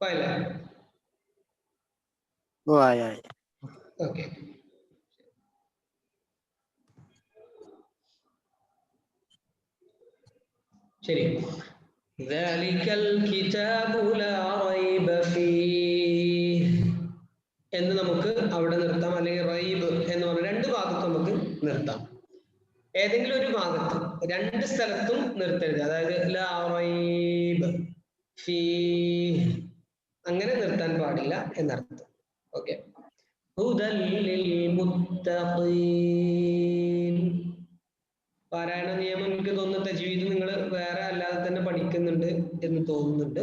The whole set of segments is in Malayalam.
പോയല്ലേ ഓ ആയി ആയി ഓക്കെ ശരി ذلك الكتاب لا ريب فيه എന്ന് നമുക്ക് അവിടെ നിർത്താം അല്ലെങ്കിൽ റൈബ് എന്ന് പറഞ്ഞ രണ്ട് ഭാഗത്ത് നമുക്ക് നിർത്താം ഏതെങ്കിലും ഒരു ഭാഗത്ത് രണ്ട് സ്ഥലത്തും നിർത്തരുത് അതായത് ലാ റൈബ് ഫീ അങ്ങനെ നിർത്താൻ പാടില്ല എന്നർത്ഥം. ഓക്കെ പാരായണ നിയമം എനിക്ക് തോന്നുന്നു തജ്വീദ് നിങ്ങൾ വേറെ അല്ലാതെ തന്നെ പഠിക്കുന്നുണ്ട് എന്ന് തോന്നുന്നുണ്ട്.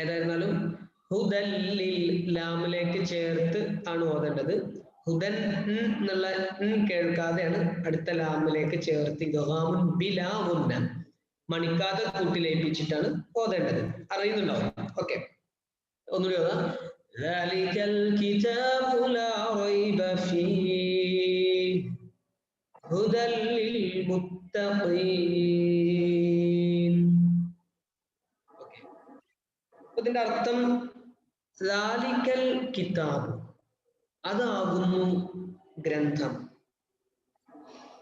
ഏതായിരുന്നാലും ഹുദല്ലിൽ ലാമിലേക്ക് ചേർത്ത് ആണ് ഓതേണ്ടത്. ഹുദൻ എന്നുള്ള കേൾക്കാതെയാണ് അടുത്ത ലാമിലേക്ക് ചേർത്ത് ഇദ്ഗാമുൻ ബിലാ മുന്ന മണിക്കാതെ കൂട്ടിലേപ്പിച്ചിട്ടാണ് ഓതേണ്ടത്. അറിയുന്നുണ്ടോ ഓക്കെ ഒന്നുകൂടി ഓതാം ذلك الكتاب لا ريب فيه هدى للمتقين ഓക്കെ ഇതിന്റെ അർത്ഥം ലാലിക്കൽ കിതാബ് അതാകുന്നു ഗ്രന്ഥം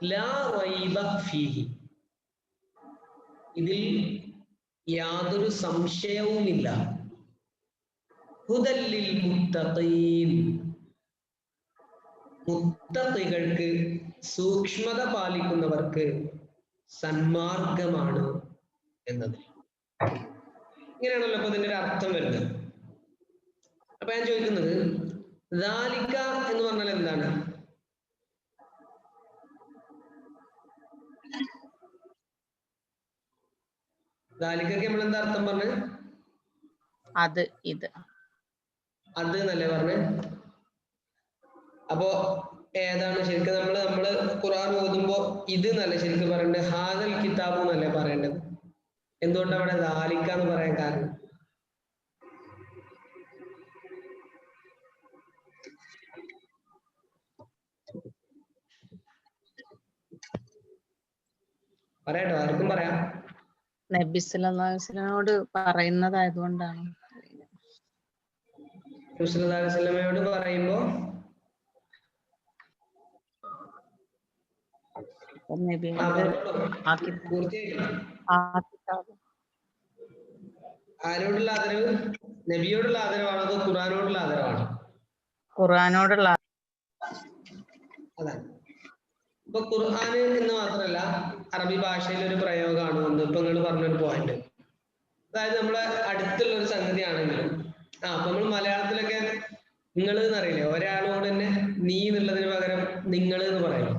ലാ റൈബ ഫീഹി ഇതിൽ യാതൊരു സംശയവുമില്ല ഹുദല്ലിൽ മുത്തഖീൻ. സൂക്ഷ്മത പാലിക്കുന്നവർക്ക് സന്മാർഗമാണ് എന്നത്. ഇങ്ങനെയാണല്ലോ അപ്പൊ ഇതിന്റെ ഒരു അർത്ഥം വരുന്നത്. അപ്പൊ ഞാൻ ചോദിക്കുന്നത് ദാലിക്ക എന്ന് പറഞ്ഞാൽ എന്താണ്? ദാലിക്കൊക്കെ നമ്മൾ എന്താ അർത്ഥം പറഞ്ഞത്? അത് ഇത്. അത് എന്നല്ലേ പറഞ്ഞേ? അപ്പോ ഏതാണ്? ശരിക്കും നമ്മൾ നമ്മൾ ഖുറാൻ ഓതുമ്പോ ഇത് എന്നല്ലേ ശരിക്കും പറയേണ്ടത് ഹാദൽ കിതാബ് എന്നല്ലേ പറയേണ്ടത്? എന്തുകൊണ്ട് അവിടെ ദാലിക്ക എന്ന് പറയാൻ കാരണം? പറയാട്ടോ ആർക്കും പറയാം. നബി സല്ലല്ലാഹു അലൈഹി വസല്ലമയോട് പറയുന്നതായതുകൊണ്ടാണ് സ്വലമയോട് പറയുമ്പോ അപ്പം നബി ആ, അത് പറഞ്ഞോളൂ. ആ കിതാബ് പൂർത്തിയായില്ല ആ പറയുമ്പോ ആരോടുള്ള ആദരവ്? നബിയോടുള്ള ആദരവാണോ അതോ ഖുറാനോടുള്ള ആദരവാണോ? ഖുറാനോടുള്ള അതാണ്. ഇപ്പൊ ഖുർആൻ എന്ന് മാത്രമല്ല അറബി ഭാഷയിൽ ഒരു പ്രയോഗമാണ് ഇപ്പൊ നിങ്ങൾ പറഞ്ഞൊരു പോയിന്റ് അതായത് നമ്മളെ അടുത്തുള്ള ഒരു സംഗതിയാണെങ്കിലും ആ നമ്മൾ മലയാളത്തിലൊക്കെ നിങ്ങൾ എന്ന് എന്നറിയില്ലേ ഒരാളോട് തന്നെ നീ എന്നുള്ളതിന് പകരം നിങ്ങൾ എന്ന് പറയും.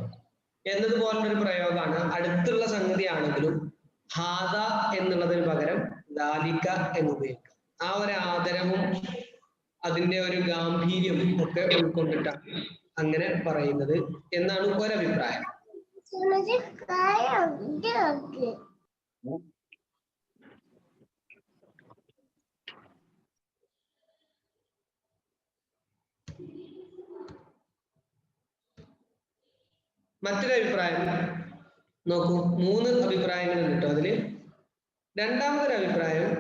എന്നതുപോലുള്ള ഒരു പ്രയോഗമാണ്. അടുത്തുള്ള സംഗതിയാണെങ്കിലും ഹാദ എന്നുള്ളതിന് പകരം ദാലിക്ക എന്ന് ഉപയോഗിക്കാം ആ ഒരു ആദരവും അതിന്റെ ഒരു ഗാംഭീര്യം ഒക്കെ ഉൾക്കൊണ്ടിട്ടാണ് അങ്ങനെ പറയുന്നത് എന്നാണ് ഒരഭിപ്രായം. മറ്റൊരു അഭിപ്രായം നോക്കൂ. മൂന്ന് അഭിപ്രായങ്ങൾ കിട്ടും അതിൽ അതിൽ. രണ്ടാമതൊരു അഭിപ്രായം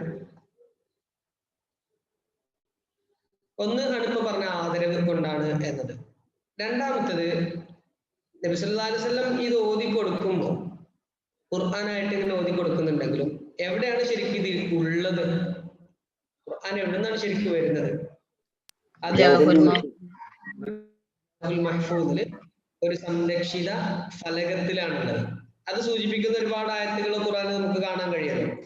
ഒന്ന് അണിപ്പ പറഞ്ഞ ആദരവ് കൊണ്ടാണ് എന്നത്. രണ്ടാമത്തത് നബി സല്ലല്ലാഹു അലൈഹി വസല്ലം ഇത് ഓതി കൊടുക്കുമ്പോൾ ഖുർആാനായിട്ട് ഇങ്ങനെ ഓതി കൊടുക്കുന്നുണ്ടെങ്കിലും എവിടെയാണ് ശരിക്കും ഇത് ഉള്ളത്? ഖുർആൻ എവിടെ നിന്നാണ് ശരിക്കും വരുന്നത്? അത് മഹ്ഫൂദിൽ ഒരു സംരക്ഷിത ഫലകത്തിലാണുള്ളത്. അത് സൂചിപ്പിക്കുന്ന ഒരുപാട് ആയത്തുകൾ ഖുറാൻ നമുക്ക് കാണാൻ കഴിയുന്നു.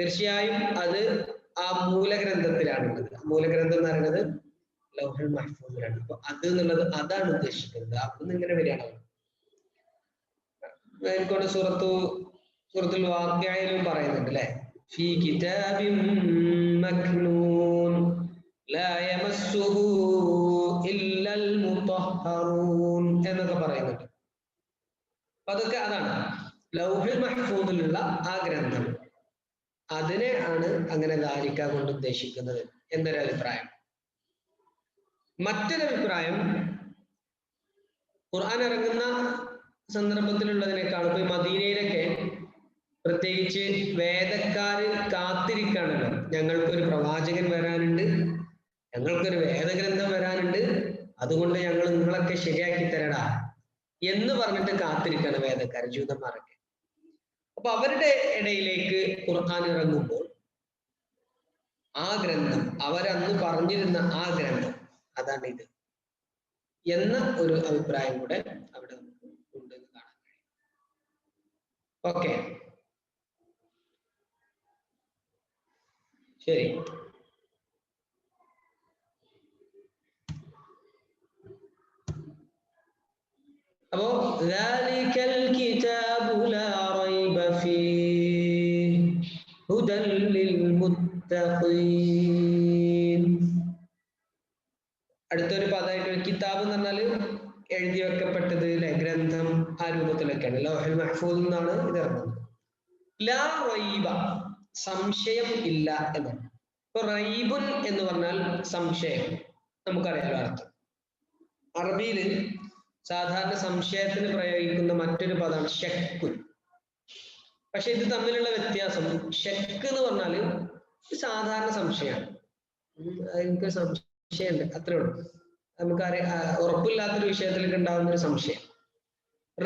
തീർച്ചയായും അത് ആ മൂലഗ്രന്ഥത്തിലാണുള്ളത്. മൂലഗ്രന്ഥം എന്ന് പറയുന്നത് ലൗഹൽ മഹ്ഫൂദിലാണ് അപ്പൊ അത് എന്നുള്ളത് അതാണ് ഉദ്ദേശിക്കുന്നത്. അപ്പൊ ഇങ്ങനെ വരികയാണ് സൂറത്തു സൂറത്തിൽ വാക്യായാലും പറയുന്നുണ്ട് അല്ലെ? ഫീ കിതാബിൻ മക്നൂൻ ലാ يمسه ഇല്ലൽ المطهرون എന്നൊക്കെ പറയുന്നുണ്ട്. അതൊക്കെ അതാണ്. ലൗഹിൽ മഹ്ഫൂദിലുള്ള ആ ഗ്രന്ഥം. അതിനെ ആണ് അങ്ങനെ ദാരിക്ക കൊണ്ട് ഉദ്ദേശിക്കുന്നത് എന്നൊരു അഭിപ്രായം. മറ്റൊരു അഭിപ്രായം ഖുർആൻ ഇറങ്ങുന്ന സന്ദർഭത്തിലുള്ളതിനേക്കാൾ ഇപ്പൊ മദീനയിലൊക്കെ പ്രത്യേകിച്ച് വേദക്കാരിൽ കാത്തിരിക്കാണല്ലോ ഞങ്ങൾക്കൊരു പ്രവാചകൻ വരാനുണ്ട്. ഞങ്ങൾക്കൊരു വേദഗ്രന്ഥം വരാനുണ്ട്. അതുകൊണ്ട് ഞങ്ങൾ നിങ്ങളൊക്കെ ശരിയാക്കി തരടാ എന്ന് പറഞ്ഞിട്ട് കാത്തിരിക്കാണ് വേദക്കാർ ജൂതന്മാരൊക്കെ. അപ്പൊ അവരുടെ ഇടയിലേക്ക് ഖുർആൻ ഇറങ്ങുമ്പോൾ ആ ഗ്രന്ഥം അവരന്ന് പറഞ്ഞിരുന്ന ആ ഗ്രന്ഥം അതാണ് ഇത് എന്ന ഒരു അഭിപ്രായം കൂടെ അവിടെ നമുക്ക് ഉണ്ട് കാണാൻ കഴിയും. ഓക്കെ. ശരി അപ്പോ ذلك الكتاب لا ريب فيه هدى للمتقين അടുത്തൊരു പദമായിട്ട് ഒരു കിതാബ് എന്ന് പറഞ്ഞാൽ എഴുതി വെക്കപ്പെട്ടത് അല്ലെ ഗ്രന്ഥം ആ രൂപത്തിലൊക്കെയാണ് ലോഹൽ മഹ്ഫൂദ് എന്നാണ് ഇത് ഇറങ്ങുന്നത് ലാ റൈബ സംശയം ഇല്ല എന്നാണ് ഇപ്പൊ റൈബുൻ എന്ന് പറഞ്ഞാൽ സംശയം. നമുക്കറിയാലോ അർത്ഥം. അറബിയിൽ സാധാരണ സംശയത്തിന് പ്രയോഗിക്കുന്ന മറ്റൊരു പദമാണ് ഷെക്കുൻ പക്ഷെ ഇത് തമ്മിലുള്ള വ്യത്യാസം ഷെക്ക് എന്ന് പറഞ്ഞാൽ സാധാരണ സംശയമാണ്. എനിക്ക് സംശയമുണ്ട് അത്രേ ഉള്ളൂ. നമുക്കറിയാം ഉറപ്പില്ലാത്തൊരു വിഷയത്തിലേക്ക് ഉണ്ടാകുന്ന ഒരു സംശയം.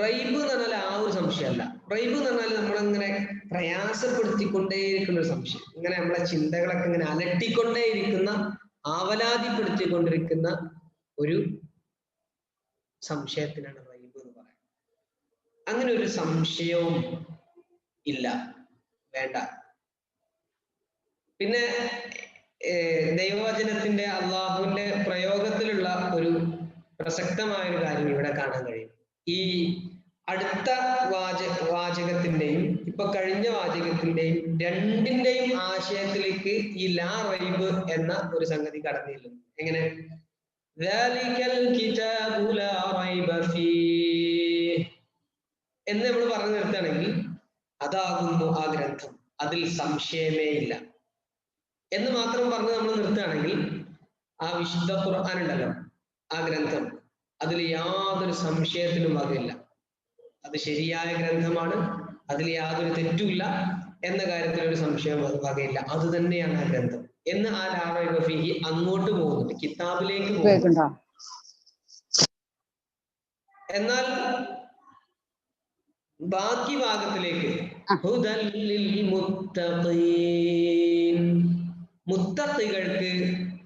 റൈബ് എന്ന് പറഞ്ഞാൽ ആ ഒരു സംശയമല്ല. റൈബ് എന്ന് പറഞ്ഞാൽ നമ്മളിങ്ങനെ പ്രയാസപ്പെടുത്തിക്കൊണ്ടേയിരിക്കുന്ന ഒരു സംശയം. ഇങ്ങനെ നമ്മളെ ചിന്തകളൊക്കെ ഇങ്ങനെ അലട്ടിക്കൊണ്ടേയിരിക്കുന്ന ആവലാതിപ്പെടുത്തിക്കൊണ്ടിരിക്കുന്ന ഒരു സംശയത്തിനാണ് റൈബ് എന്ന് പറയുന്നത്. അങ്ങനെ ഒരു സംശയവും ഇല്ല. വേണ്ട. പിന്നെ ദൈവവചനത്തിന്റെ അള്ളാഹുവിന്റെ പ്രയോഗത്തിലുള്ള ഒരു പ്രസക്തമായ ഒരു കാര്യം ഇവിടെ കാണാൻ കഴിയും. ഈ അടുത്ത വാച വാചകത്തിന്റെയും ഇപ്പൊ കഴിഞ്ഞ വാചകത്തിന്റെയും രണ്ടിന്റെയും ആശയത്തിലേക്ക് ഈ ലാ റൈബ് എന്ന ഒരു സംഗതി കടന്നില്ല എങ്ങനെ? എന്ന് നമ്മൾ പറഞ്ഞു നിർത്തുകയാണെങ്കിൽ അതാകുന്നു ആ ഗ്രന്ഥം. അതിൽ സംശയമേ ഇല്ല. എന്ന് മാത്രം പറഞ്ഞ് നമ്മൾ നിർത്തുകയാണെങ്കിൽ ആ വിശുദ്ധ ഖുർആൻ ഉണ്ടല്ലോ ആ ഗ്രന്ഥം. അതിൽ യാതൊരു സംശയത്തിനും വകയില്ല. അത് ശരിയായ ഗ്രന്ഥമാണ്. അതിൽ യാതൊരു തെറ്റുമില്ല എന്ന കാര്യത്തിൽ ഒരു സംശയം വകയില്ല. അത് തന്നെയാണ് ആ ഗ്രന്ഥം. എന്ന് ആ ഫിഹി അങ്ങോട്ട് പോകുന്നുണ്ട്. കിതാബിലേക്ക് പോകുന്നു എന്നാൽ ബാക്കി ഭാഗത്തിലേക്ക് മുത്തത്തികൾക്ക്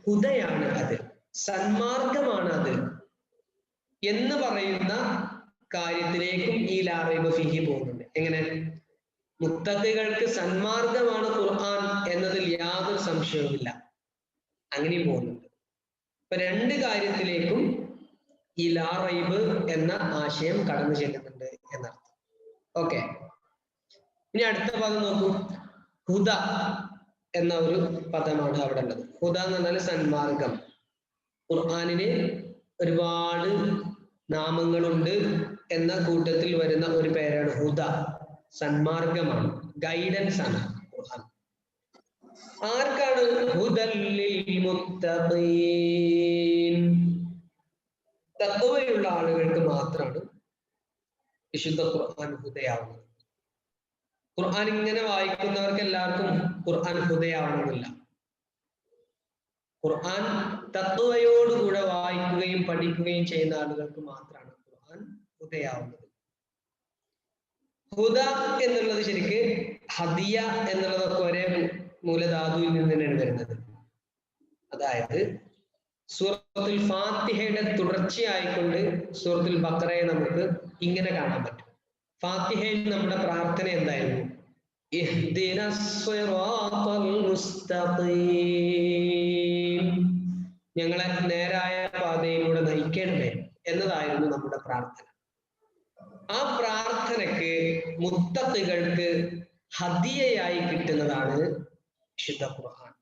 ഹുദയാണ് അത്. സന്മാർഗമാണ് അത്. എന്ന് പറയുന്ന കാര്യത്തിലേക്കും ഈ ലാറൈബ് ഫിഹി പോകുന്നുണ്ട്. എങ്ങനെ? മുത്തഖികൾക്ക് സന്മാർഗമാണ് ഖുർആൻ എന്നതിൽ യാതൊരു സംശയവുമില്ല. അങ്ങനെയും പോകുന്നുണ്ട്. ഇപ്പൊ രണ്ട് കാര്യത്തിലേക്കും ഈ ലാ റൈബ് എന്ന ആശയം കടന്നു ചെല്ലുന്നുണ്ട് എന്നർത്ഥം. ഓക്കെ. ഇനി അടുത്ത പദം നോക്കൂ. ഹുദ എന്ന ഒരു പദമാണ് അവിടെ ഉള്ളത്. ഹുദ എന്ന് പറഞ്ഞാൽ സന്മാർഗം. ഖുർആാനിന് ഒരുപാട് നാമങ്ങളുണ്ട്. എന്ന കൂട്ടത്തിൽ വരുന്ന ഒരു പേരാണ് ഹുദ. സന്മാർഗമാണ്. ഗൈഡൻസ് ആണ് ഖുർആൻ. ആർക്കാണ് തത്വയുള്ള ആളുകൾക്ക് മാത്രമാണ് വിശുദ്ധ ഖുർആൻ ഹുദയാവുന്നത്. ഖുർആൻ ഇങ്ങനെ വായിക്കുന്നവർക്ക് എല്ലാവർക്കും ഖുർആൻ ഹുദയാവണമെന്നില്ല. ഖുർആൻ തത്വയോടുകൂടെ വായിക്കുകയും പഠിക്കുകയും ചെയ്യുന്ന ആളുകൾക്ക് മാത്രമാണ് ഹുദയാവുന്നത് ഹുദ എന്നുള്ളത് ശരിക്ക് ഹദിയ എന്നുള്ളതൊക്കെ ഒരേ മൂലധാതുവിൽ നിന്ന് തന്നെയാണ് വരുന്നത്. അതായത് സൂറത്തുൽ ഫാത്തിഹയുടെ തുടർച്ചയായിക്കൊണ്ട് സൂറത്തുൽ ബക്കറയെ നമുക്ക് ഇങ്ങനെ കാണാൻ പറ്റും. ഫാത്തിഹയിൽ നമ്മുടെ പ്രാർത്ഥന എന്തായിരുന്നു. ഞങ്ങളെ നേരായ പാതയിലൂടെ നയിക്കണമേ എന്നതായിരുന്നു നമ്മുടെ പ്രാർത്ഥന. ആ പ്രാർത്ഥനക്ക് മുത്തത്തുകൾക്ക് ഹദിയയായി കിട്ടുന്നതാണ് വിശുദ്ധ ഖുർആൻ.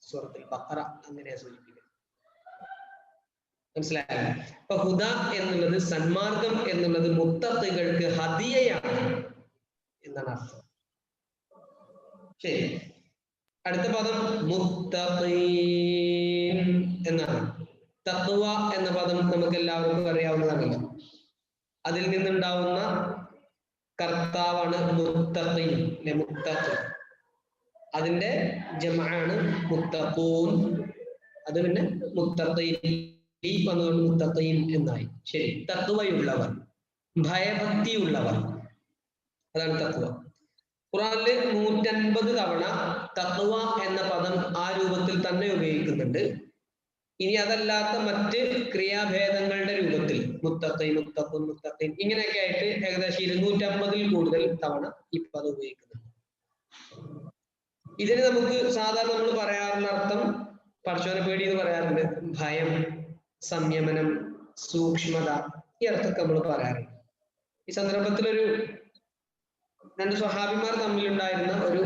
സൂറത്തുൽ ബഖറ അങ്ങനെ സൂചിപ്പിക്കുന്നത് മനസ്സിലായോ? അപ്പൊ ഹുദ എന്നുള്ളത് സന്മാർഗം എന്നുള്ളത് മുത്തത്തുകൾക്ക് ഹദിയയാണ് എന്നാണ് അർത്ഥം. ശരി. അടുത്ത പദം മുത്തഖീൻ എന്നാണ്. തഖ്വ എന്ന പദം നമുക്ക് എല്ലാവർക്കും അറിയാവുന്നതാണല്ലോ അതിൽ നിന്നുണ്ടാവുന്ന കർത്താവാണ് മുത്തഖ് അതിന്റെ ജമാണ് മുത്തഖൂൻ. അത് പിന്നെ മുത്തഖീൻ. വന്നുകൊണ്ട് മുത്തഖീൻ എന്നായി. ശരി. തത്വയുള്ളവർ ഭയഭക്തിയുള്ളവർ. അതാണ് തത്വ ഖുറാനിൽ നൂറ്റൻപത് തവണ തത്വ എന്ന പദം ആ രൂപത്തിൽ തന്നെ ഉപയോഗിക്കുന്നുണ്ട്. ഇനി അതല്ലാത്ത മറ്റ് ക്രിയാഭേദങ്ങളുടെ രൂപത്തിൽ മുത്തത്തൈ മുത്തപ്പൻ മുത്തത്തൈ ഇങ്ങനെയൊക്കെ ആയിട്ട് ഏകദേശം ഇരുന്നൂറ്റമ്പതിൽ കൂടുതൽ തവണ ഈ പദം ഉപയോഗിക്കുന്നുണ്ട്. ഇതിന് നമുക്ക് സാധാരണ നമ്മൾ പറയാറുള്ള അർത്ഥം പടച്ചോനെ പേടി എന്ന് പറയാറുണ്ട് ഭയം സംയമനം സൂക്ഷ്മത ഈ അർത്ഥമൊക്കെ നമ്മൾ പറയാറുണ്ട്. ഈ സന്ദർഭത്തിൽ ഒരു രണ്ട് സ്വഹാബിമാർ തമ്മിലുണ്ടായിരുന്ന ഒരു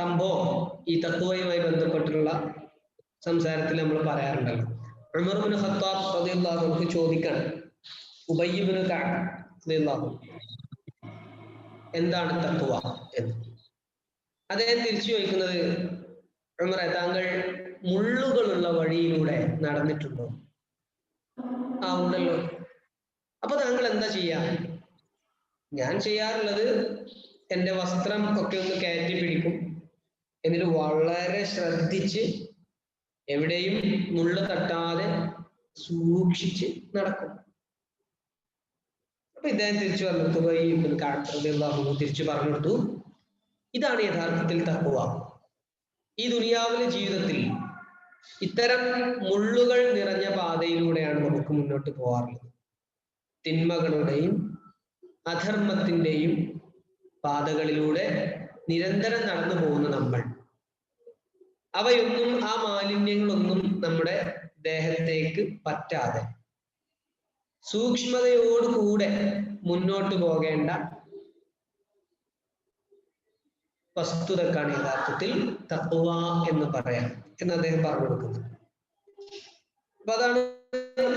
സംഭവം ഈ തത്വയുമായി ബന്ധപ്പെട്ടുള്ള സംസാരത്തിൽ നമ്മൾ പറയാറുണ്ടല്ലോ. ഉമർ ബിൻ ഖത്താബ് റളിയല്ലാഹു നമുക്ക് ചോദിക്കണം. ഉബയ്യ് ബിൻ കഅബ് റളിയല്ലാഹു എന്താണ് തഖ്വ എന്ന്. അദ്ദേഹം തിരിച്ചു ചോദിക്കുന്നത് ഉമറെ താങ്കൾ മുള്ളുകളുള്ള വഴിയിലൂടെ നടന്നിട്ടുണ്ടോ? ആ ഉണ്ടല്ലോ. അപ്പൊ താങ്കൾ എന്താ ചെയ്യാ? ഞാൻ ചെയ്യാറുള്ളത് എന്റെ വസ്ത്രം ഒക്കെ ഒന്ന് കയറ്റി പിടിക്കും. എന്നിട്ട് വളരെ ശ്രദ്ധിച്ച് എവിടെയും മുള്ള തട്ടാതെ സൂക്ഷിച്ച് നടക്കും. അപ്പൊ ഇദ്ദേഹം തിരിച്ചു പറഞ്ഞു തിരിച്ചു പറഞ്ഞു ഇതാണ് യഥാർത്ഥത്തിൽ തക്കുവ ഈ ദുനിയാവിലെ ജീവിതത്തിൽ ഇത്തരം മുള്ളുകൾ നിറഞ്ഞ പാതയിലൂടെയാണ് നമുക്ക് മുന്നോട്ട് പോകാറുള്ളത്. തിന്മകളുടെയും അധർമ്മത്തിന്റെയും പാതകളിലൂടെ നിരന്തരം നടന്നു പോകുന്ന നമ്മൾ. അവയൊന്നും ആ മാലിന്യങ്ങളൊന്നും നമ്മുടെ ദേഹത്തേക്ക് പറ്റാതെ. സൂക്ഷ്മതയോടുകൂടെ മുന്നോട്ട് പോകേണ്ട വസ്തുതക്കാണ് യഥാർത്ഥത്തിൽ തത്വ എന്ന് പറയാം എന്ന് അദ്ദേഹം പറഞ്ഞു കൊടുക്കുന്നത് അപ്പൊ അതാണ്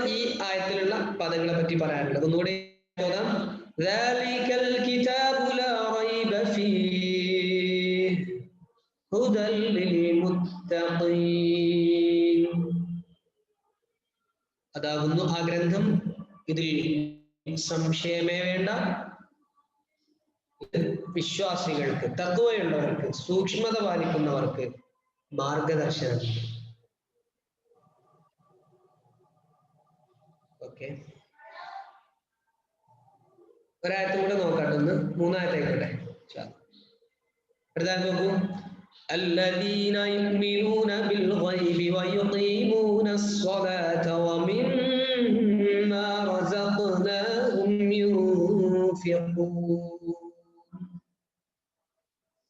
ഈ ആയത്തിലുള്ള പദങ്ങളെ പറ്റി പറയാനുള്ളത്. ഒന്നുകൂടി هدى للمتقين അതാകുന്നു ആ ഗ്രന്ഥം ഇതിൽ സംശയമേ വേണ്ട ഇത് വിശ്വാസികൾക്ക് തത്വയുള്ളവർക്ക് സൂക്ഷ്മത പാലിക്കുന്നവർക്ക് മാർഗദർശനം ഓക്കെ ഒരായത്തും കൂടെ നോക്കട്ടെ ഒന്ന് മൂന്നായത്തായിക്കോട്ടെ അടുത്ത നോക്കൂ الذين يؤمنون بالغيب ويقيمون الصلاة ومما رزقناهم ينفقون.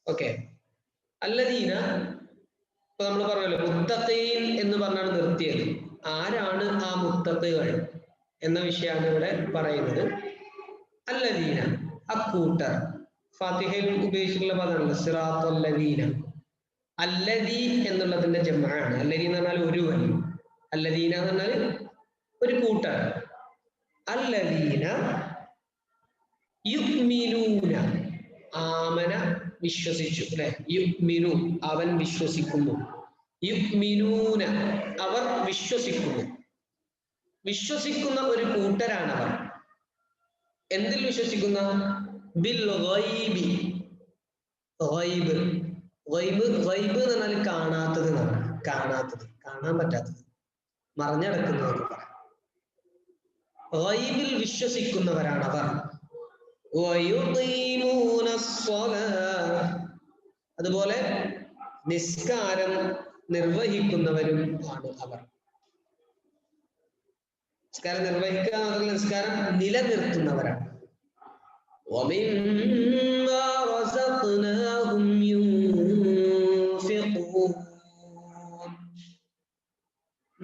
ഓക്കെ അല്ലദീന ഇപ്പൊ നമ്മൾ പറഞ്ഞല്ലോ മുത്തത്തയിൽ എന്ന് പറഞ്ഞാണ് നിർത്തിയത്. ആരാണ് ആ മുത്തത്തുകൾ എന്ന വിഷയമാണ് ഇവിടെ പറയുന്നത്. അല്ലദീന അക്കൂട്ടർ ഫാത്തിഹയിൽ ഉപയോഗിച്ചിട്ടുള്ള പദമാണല്ലോ സിറാത്തല്ലദീന അല്ലദീ എന്നുള്ളതിന്റെ ജമാണ് അല്ലദീ എന്ന് പറഞ്ഞാൽ ഒരുവൻ അല്ലദീന എന്ന് പറഞ്ഞാൽ ഒരു കൂട്ടാണ് അല്ലദീന യുഗ്മിനൂന ആമന വിശ്വസിച്ചു. അല്ലെ? യുഗ്മിനു അവൻ വിശ്വസിക്കുന്നു. യുഗ്മിനൂന അവർ വിശ്വസിക്കുന്നു. വിശ്വസിക്കുന്ന ഒരു കൂട്ടരാണ് അവർ എന്തിൽ വിശ്വസിക്കുന്ന? ബിൽ ഗൈബ് വൈബ് എന്ന് പറഞ്ഞാൽ കാണാത്തത് എന്നാണ്. കാണാത്തത്. കാണാൻ പറ്റാത്തത്. മറിഞ്ഞടക്കുന്നതെന്ന് പറയാം. വൈബിൽ വിശ്വസിക്കുന്നവരാണ് അവർ. അതുപോലെ നിസ്കാരം നിർവഹിക്കുന്നവരും ആണ് അവർ. നിസ്കാരം നിർവഹിക്കുക എന്നുള്ള നിസ്കാരം നിലനിർത്തുന്നവരാണ്.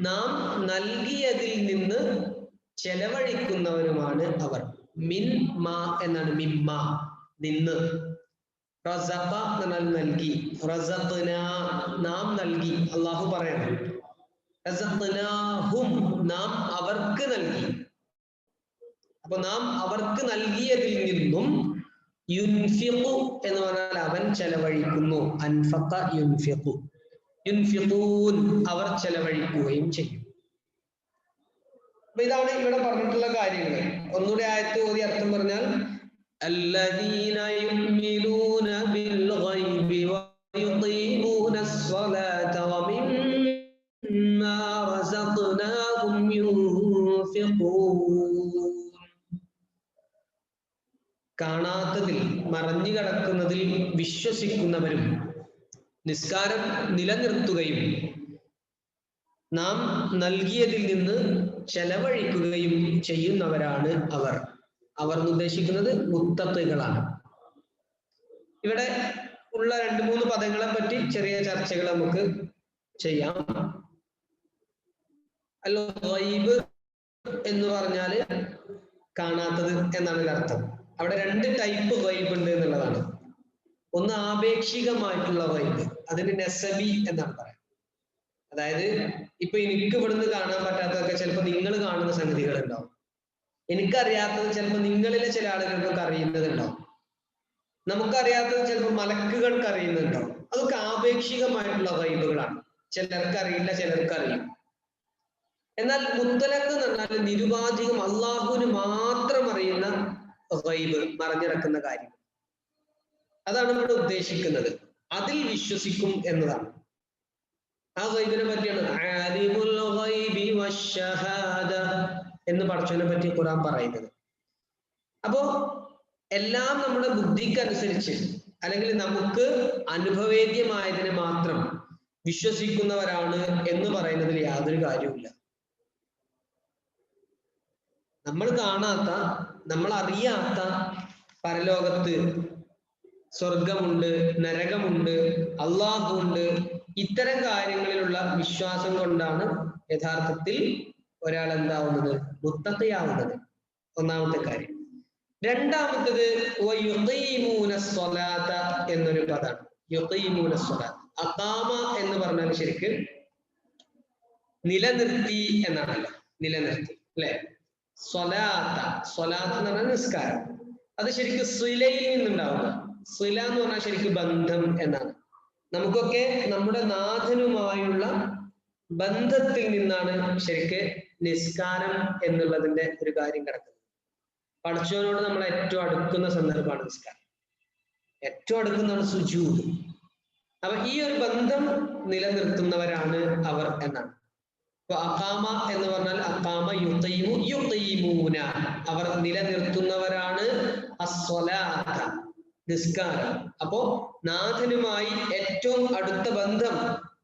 നാം നൽകിയതിൽ നിന്ന് ചെലവഴിക്കുന്നവരുമാണ് അവർ. മിൻ മാ എന്നാണ് മിമ്മ നിന്ന്. നൽകി. നാം നൽകി. അള്ളാഹു പറയണം റസഖ്നാഹും നാം അവർക്ക് നൽകി. അപ്പൊ നാം അവർക്ക് നൽകിയതിൽ നിന്നും യുൻഫിഖു എന്ന് പറഞ്ഞാൽ അവൻ ചെലവഴിക്കുന്നു. അൻഫഖ യുൻഫിഖു. അവർ ചെലവഴിക്കുകയും ചെയ്യും. അപ്പൊ ഇതാണ് ഇവിടെ പറഞ്ഞിട്ടുള്ള കാര്യങ്ങൾ ഒന്നുകൂടെ ആയത്ത് ഓതി അർത്ഥം പറഞ്ഞാൽ الذين കാണാത്തതിൽ മറഞ്ഞു കിടക്കുന്നതിൽ വിശ്വസിക്കുന്നവരും നിസ്കാരം നിലനിർത്തുകയും നാം നൽകിയതിൽ നിന്ന് ചെലവഴിക്കുകയും ചെയ്യുന്നവരാണ് അവർ. അവർ ഉദ്ദേശിക്കുന്നത് മുത്തത്തുകളാണ് ഇവിടെ ഉള്ള രണ്ട് മൂന്ന് പദങ്ങളെ പറ്റി ചെറിയ ചർച്ചകൾ നമുക്ക് ചെയ്യാം. അല്ല ഗൈബ് എന്ന് പറഞ്ഞാൽ കാണാത്തത് എന്നാണ് അർത്ഥം അവിടെ രണ്ട് ടൈപ്പ് ഗൈബ് ഉണ്ട് എന്നുള്ളതാണ്. ഒന്ന് ആപേക്ഷികമായിട്ടുള്ള വൈബ് അതിന് നെസബി എന്നാണ് പറയുന്നത് അതായത് ഇപ്പൊ എനിക്ക് ഇവിടുന്ന് കാണാൻ പറ്റാത്തതൊക്കെ ചിലപ്പോൾ നിങ്ങൾ കാണുന്ന സംഗതികൾ ഉണ്ടാവും. എനിക്കറിയാത്തത് ചിലപ്പോൾ നിങ്ങളിലെ ചില ആളുകൾക്കൊക്കെ അറിയുന്നതുണ്ടാവും നമുക്കറിയാത്തത് ചിലപ്പോൾ മലക്കുകൾക്ക് അറിയുന്നുണ്ടാവും അതൊക്കെ ആപേക്ഷികമായിട്ടുള്ള വൈബുകളാണ്. ചിലർക്ക് അറിയില്ല ചിലർക്ക് അറിയാം എന്നാൽ മുത്തലക്ക് എന്ന് പറഞ്ഞാൽ നിരുപാധികം അള്ളാഹുവിന് മാത്രം അറിയുന്ന വൈബ് മറഞ്ഞിടക്കുന്ന കാര്യം. അതാണ് ഇവിടെ ഉദ്ദേശിക്കുന്നത്. അതിൽ വിശ്വസിക്കും എന്നതാണ്. ആ ഗൈബിനെ പറ്റിയാണ്. ആലിമുൽ ഗൈബി എന്ന് പടച്ചവനെ പറ്റി ഖുറാൻ പറയുന്നത്. അപ്പോ എല്ലാം നമ്മുടെ ബുദ്ധിക്കനുസരിച്ച് അല്ലെങ്കിൽ നമുക്ക് അനുഭവേദ്യമായതിനെ മാത്രം വിശ്വസിക്കുന്നവരാണ് എന്ന് പറയുന്നതിൽ യാതൊരു കാര്യവുമില്ല. നമ്മൾ കാണാത്ത നമ്മൾ അറിയാത്ത പരലോകത്ത് സ്വർഗമുണ്ട് നരകമുണ്ട് അള്ളാഹുണ്ട്. ഇത്തരം കാര്യങ്ങളിലുള്ള വിശ്വാസം കൊണ്ടാണ് യഥാർത്ഥത്തിൽ ഒരാൾ എന്താവുന്നത് മുത്തത്തയാവുന്നത് ഒന്നാമത്തെ കാര്യം. രണ്ടാമത്തത് എന്നൊരു പദമാണ് അഖാമ എന്ന് പറഞ്ഞാൽ ശരിക്ക് നിലനിർത്തി എന്നാണല്ലോ. നിലനിർത്തി അല്ലെ? സ്വലാത്ത സ്വലാത്ത് എന്ന് പറഞ്ഞാൽ നിസ്കാരം. അത് ശരിക്കും സ്വിലയിൽ നിന്നുണ്ടാവുക. സ്വില എന്ന് പറഞ്ഞാൽ ശരിക്കും ബന്ധം എന്നാണ്. നമുക്കൊക്കെ നമ്മുടെ നാഥനുമായുള്ള ബന്ധത്തിൽ നിന്നാണ് ശരിക്ക് നിസ്കാരം എന്നുള്ളതിന്റെ ഒരു കാര്യം കിടക്കുന്നത്. പഠിച്ചവനോട് നമ്മൾ ഏറ്റവും അടുക്കുന്ന സന്ദർഭമാണ് നിസ്കാരം. ഏറ്റവും അടുക്കുന്നതാണ് സുജൂത് അപ്പൊ ഈ ഒരു ബന്ധം നിലനിർത്തുന്നവരാണ് അവർ എന്നാണ്. അപ്പൊ അക്കാമ എന്ന് പറഞ്ഞാൽ അക്കാമ യുത്തൈമു യുത്തൈമൂന അവർ നിലനിർത്തുന്നവരാണ് അസ്വലാത്ത നിസ്കാരം. അപ്പോ നാഥനുമായി ഏറ്റവും അടുത്ത ബന്ധം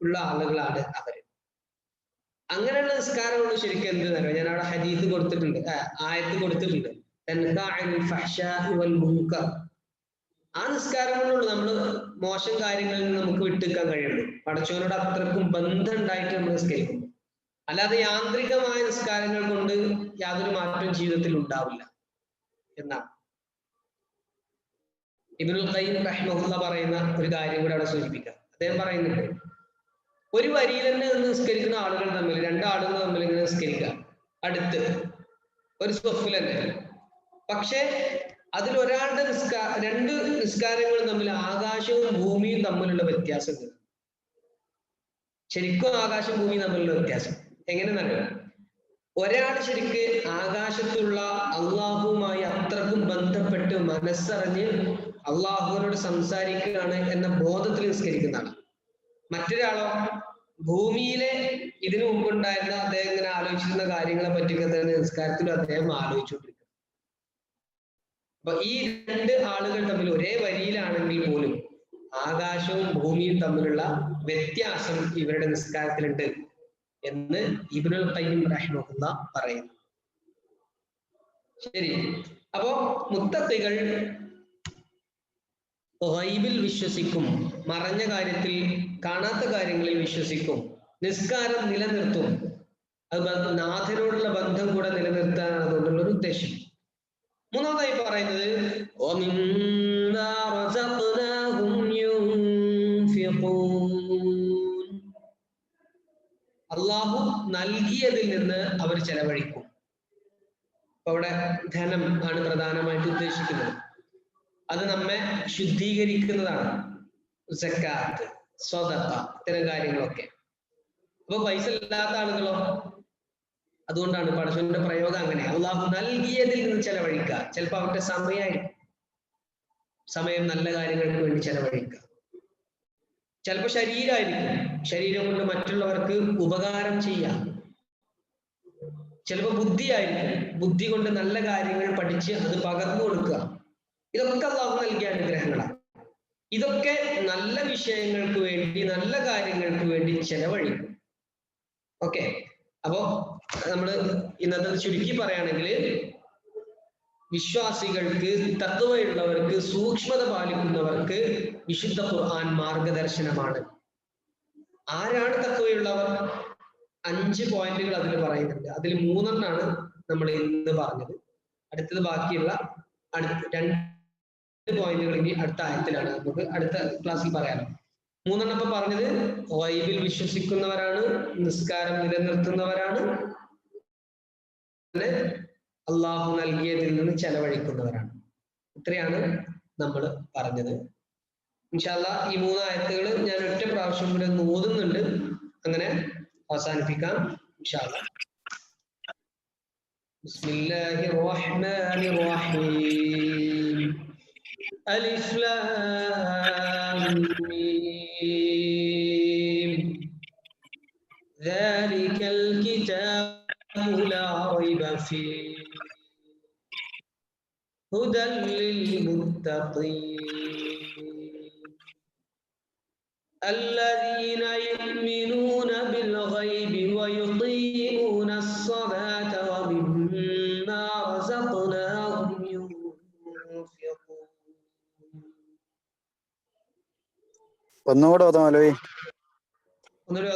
ഉള്ള ആളുകളാണ് അവർ അങ്ങനെയുള്ള നിസ്കാരമാണ് ശരിക്കും എന്ത് തരാം ഞാൻ അവിടെ ഹദീസ് കൊടുത്തിട്ടുണ്ട്. ആയത്ത് കൊടുത്തിട്ടുണ്ട്. ആ നിസ്കാരം കൊണ്ടുള്ളൂ നമ്മൾ മോശം കാര്യങ്ങളിൽ നിന്ന് നമുക്ക് വിട്ടുനിൽക്കാൻ കഴിയുള്ളൂ. പടച്ചവനോട് അത്രക്കും ബന്ധം ഉണ്ടായിട്ട് നമ്മൾ നിസ്കരിക്കും അല്ലാതെ യാന്ത്രികമായ നിസ്കാരങ്ങൾ കൊണ്ട് യാതൊരു മാറ്റവും ജീവിതത്തിൽ ഉണ്ടാവില്ല. എന്നാണ്. ഇബ്നുൽ ഖയ്യിം റഹ്മഹുല്ല പറയുന്ന ഒരു കാര്യം കൂടെ അവിടെ സൂചിപ്പിക്കാം. അദ്ദേഹം പറയുന്നുണ്ട് ഒരു വരിയിൽ തന്നെ നിസ്കരിക്കുന്ന ആളുകൾ തമ്മിൽ രണ്ടാളുകൾ തമ്മിൽ ഇങ്ങനെ നിസ്കരിക്കാം അടുത്ത് ഒരു സ്വഫിൽ തന്നെ. പക്ഷെ അതിൽ ഒരാളുടെ നിസ്കാ രണ്ട് നിസ്കാരങ്ങളും തമ്മിൽ ആകാശവും ഭൂമിയും തമ്മിലുള്ള വ്യത്യാസങ്ങൾ ശരിക്കും ആകാശം ഭൂമിയും തമ്മിലുള്ള വ്യത്യാസം. എങ്ങനെയെന്നറിയാം? ഒരാൾ ശരിക്ക് ആകാശത്തുള്ള അള്ളാഹുവുമായി അത്രക്കും ബന്ധപ്പെട്ട് മനസ്സറിഞ്ഞ് അള്ളാഹുവിനോട് സംസാരിക്കുകയാണ് എന്ന ബോധത്തിൽ നിസ്കരിക്കുന്നതാണ്. മറ്റൊരാളോ ഭൂമിയിലെ ഇതിനു മുമ്പുണ്ടായിരുന്ന അദ്ദേഹം ഇങ്ങനെ ആലോചിച്ചിരുന്ന കാര്യങ്ങളെ പറ്റിയൊക്കെ തന്നെ നിസ്കാരത്തിലും അദ്ദേഹം ആലോചിച്ചുകൊണ്ടിരിക്കും അപ്പൊ ഈ രണ്ട് ആളുകൾ തമ്മിൽ ഒരേ വരിയിലാണെങ്കിൽ പോലും ആകാശവും ഭൂമിയും തമ്മിലുള്ള വ്യത്യാസം ഇവരുടെ നിസ്കാരത്തിലുണ്ട്. എന്ന് ഇബ്നുൽ ഖയ്യിം റഹിമഹുല്ല പറയുന്നു. ശരി. അപ്പോ മുത്തത്തികൾ ഗൈബിൽ വിശ്വസിക്കും മറഞ്ഞ കാര്യത്തിൽ കാണാത്ത കാര്യങ്ങളിൽ വിശ്വസിക്കും നിസ്കാരം നിലനിർത്തും. അത് നാഥനോടുള്ള ബന്ധം കൂടെ നിലനിർത്താനാണ് അതുകൊണ്ടുള്ള ഒരു ഉദ്ദേശം. മൂന്നാമതായി പറയുന്നത് അള്ളാഹു നൽകിയതിൽ നിന്ന് അവർ ചെലവഴിക്കും. അപ്പൊ അവിടെ ധനം ആണ് പ്രധാനമായിട്ട് ഉദ്ദേശിക്കുന്നത്. അത് നമ്മെ ശുദ്ധീകരിക്കുന്നതാണ്. സക്കാത്ത് സ്വതക്ക ഇത്തരം കാര്യങ്ങളൊക്കെ. അപ്പൊ പൈസ ഇല്ലാത്ത ആളുകളോ അതുകൊണ്ടാണ് പടച്ചവന്റെ പ്രയോഗം അങ്ങനെ. അള്ളാഹു നൽകിയതിൽ നിന്ന് ചെലവഴിക്കുക. ചിലപ്പോൾ അവരുടെ സമയമായിരിക്കും സമയം നല്ല കാര്യങ്ങൾക്ക് വേണ്ടി ചെലവഴിക്കുക. ചിലപ്പോൾ ശരീരമായിരിക്കും ശരീരം കൊണ്ട് മറ്റുള്ളവർക്ക് ഉപകാരം ചെയ്യാം. ചിലപ്പോൾ ബുദ്ധിയായിരിക്കും. ബുദ്ധി കൊണ്ട് നല്ല കാര്യങ്ങൾ പഠിച്ച് അത് പകർന്നു കൊടുക്കുക. ഇതൊക്കെ അള്ളാഹു നൽകിയ അനുഗ്രഹങ്ങളാണ്. ഇതൊക്കെ നല്ല വിഷയങ്ങൾക്ക് വേണ്ടി നല്ല കാര്യങ്ങൾക്ക് വേണ്ടി ചെലവഴിക്കും. ഓക്കെ? അപ്പോ നമ്മൾ ഇന്നത്തെ ചുരുക്കി പറയുകയാണെങ്കിൽ വിശ്വാസികൾക്ക് തത്വയുള്ളവർക്ക് സൂക്ഷ്മത പാലിക്കുന്നവർക്ക് വിശുദ്ധ ഖുർആൻ മാർഗദർശനമാണ്. ആരാണ് തത്വയുള്ളവർ അഞ്ച് പോയിന്റുകൾ അതിൽ പറയുന്നുണ്ട്. അതിൽ മൂന്നെണ്ണാണ് നമ്മൾ ഇന്ന് പറഞ്ഞത്. അടുത്തത് ബാക്കിയുള്ള അടുത്ത രണ്ട് പോയിന്റുകൾ ഇനി അടുത്ത ആയത്തിലാണ്. നമുക്ക് അടുത്ത ക്ലാസ്സിൽ പറയാം. മൂന്നെണ്ണം ഇപ്പൊ പറഞ്ഞത് വൈബിൽ വിശ്വസിക്കുന്നവരാണ് നിസ്കാരം നിലനിർത്തുന്നവരാണ്. അള്ളാഹു നൽകിയതിൽ നിന്ന് ചെലവഴിക്കുന്നവരാണ് ഇത്രയാണ് നമ്മൾ പറഞ്ഞത് ഇൻഷാല്ല ഈ മൂന്ന് ആയത്തുകൾ ഞാൻ ഒറ്റ പ്രാവശ്യം കൂടെ ഒന്ന് ഓതുന്നുണ്ട് അങ്ങനെ അവസാനിപ്പിക്കാം ഇൻഷാല്ല ബിസ്മില്ലാഹി റഹ്മാനി റഹീം അലിഫ് ലാം മീം ذلك الكتاب لا ريب فيه هدى للمتقين. الذين يؤمنون بالغيب ويطيعون الصلاة ومما رزقناهم ينفقون. ഒന്നുകൂടെ ഓതാ മലവി ഒന്നുകൂടെ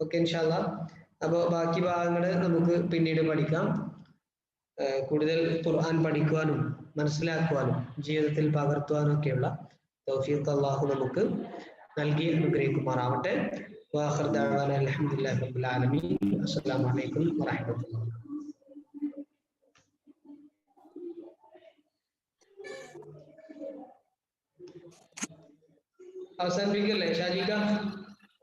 ഓക്കെ ഇൻഷാല്ല അപ്പോൾ ബാക്കി ഭാഗങ്ങൾ നമുക്ക് പിന്നീട് പഠിക്കാം. കൂടുതൽ ഖുർആൻ പഠിക്കുവാനും മനസ്സിലാക്കുവാനും ജീവിതത്തിൽ പകർത്തുവാനും ഒക്കെയുള്ള തൗഫീഖ് അള്ളാഹു നമുക്ക് നൽകി അനുഗ്രഹിക്കുമാറാവട്ടെ. അൽഹംദുലില്ലാഹി റബ്ബിൽ ആലമീൻ. അസ്സലാമു